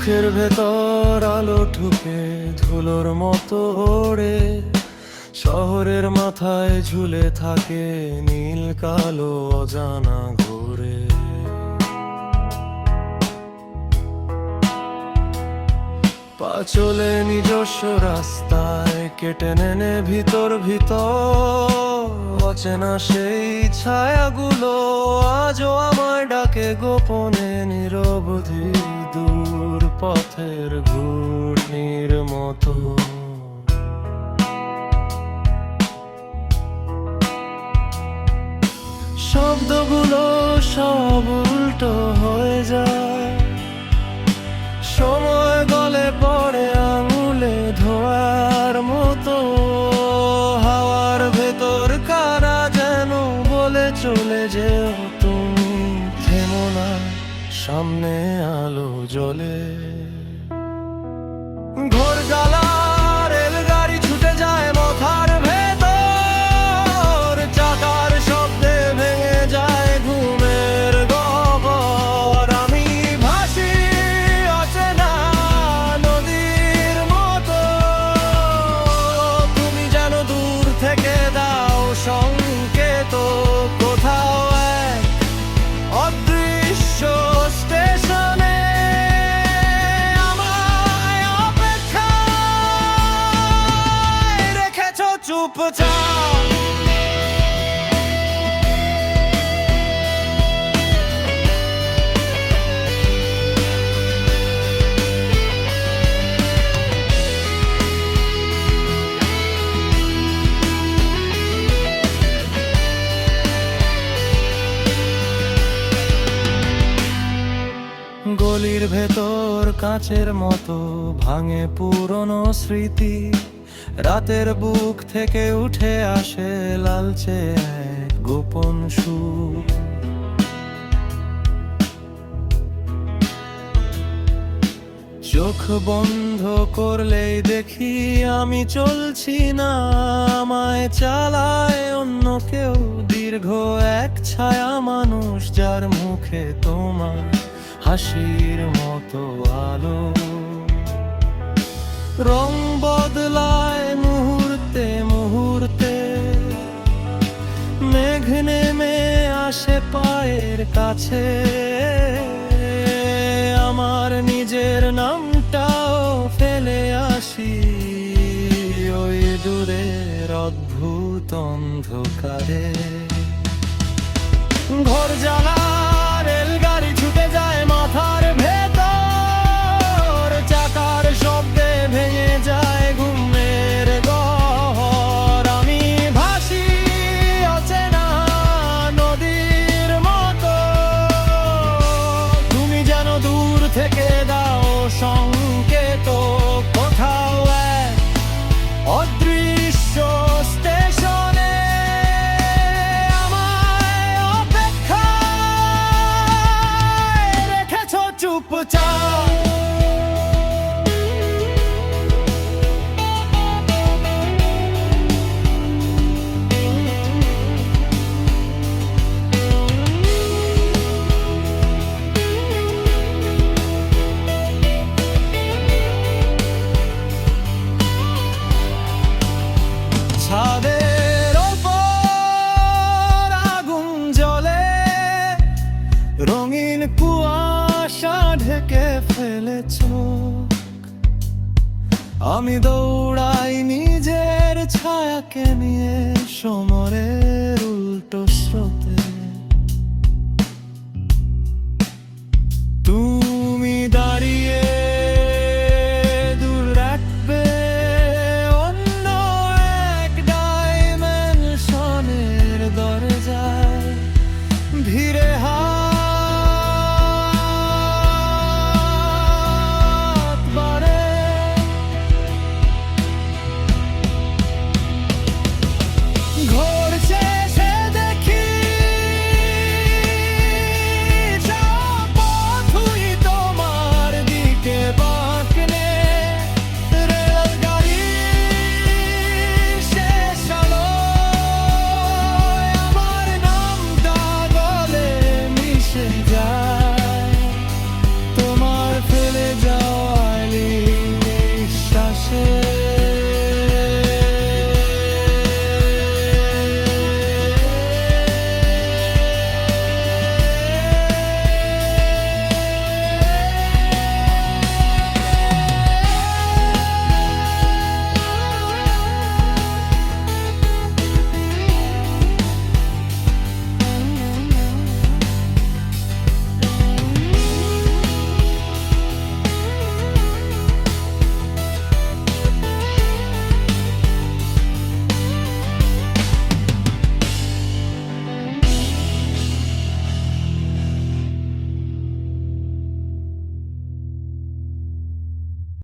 চোখের ভেতর আলো ঢুকে ধুলোর মতো ওড়ে। শহরের মাথায় ঝুলে থাকে নীল কালো অজানা ঘোরে। পা চলে নিজস্ব রাস্তায় কেটে নেনে ভিতর ভিতর। অচেনা সেই ছায়াগুলো আজও আমায় ডাকে গোপনে নিরবধি পথের ঘূর্ণির মতো। শব্দগুলো সব উল্টো হয়ে যায়। সময় গলে পড়ে আঙুলে ধোয়ার মতো। হাওয়ার ভেতর কারা যেন বলে চলে যেও তুমি। থেমো না, সামনে আলো জ্বলে। ঘোর জ্বালা গলির ভেতর কাচের মতো ভাঙে পুরনো স্মৃতি। রাতের বুক থেকে উঠে আসে লালচে এক গোপন সুর চোখ বন্ধ করলেই দেখি আমি চলছি না, আমায় চালায় অন্য কেউ। দীর্ঘ এক ছায়া মানুষ যার মুখে তোমার হাসির মতো আলো। রং বদলায় নেমে আসে পায়ের কাছে। আমার নিজের নামটাও ফেলে আসি। ওই দূরের অদ্ভুত অন্ধকারে। রঙিন কুয়াশা ঢেকে ফেলেছ। আমি দৌড়াই নিজের ছায়াকে নিয়ে সমরের